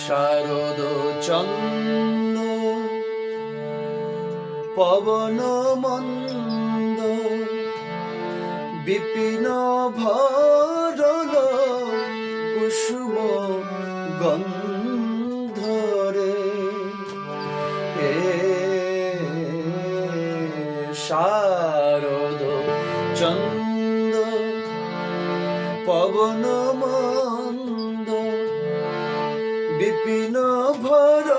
শারদ চন্দ পবন মন্দ বিপিন ভরল কুসুম গন্ধরে। এ শারদ চন্দ পবন মন্দ বিপিন ভরল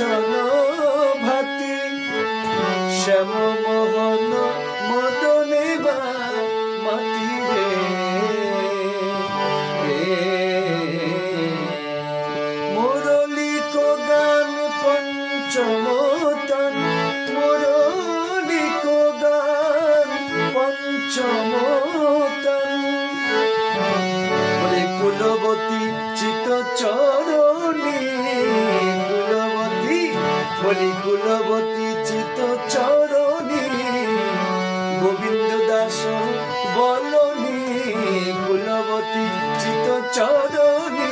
ভাতি শ্যাম মোহন মদনে বা মাতি রে মুরলিক গান পঞ্চমতন মুরলিক গান পঞ্চমতন বলি কুলবতী চিত চরণী গোবিন্দ দাস বলনি কুলবতী চিত চরণী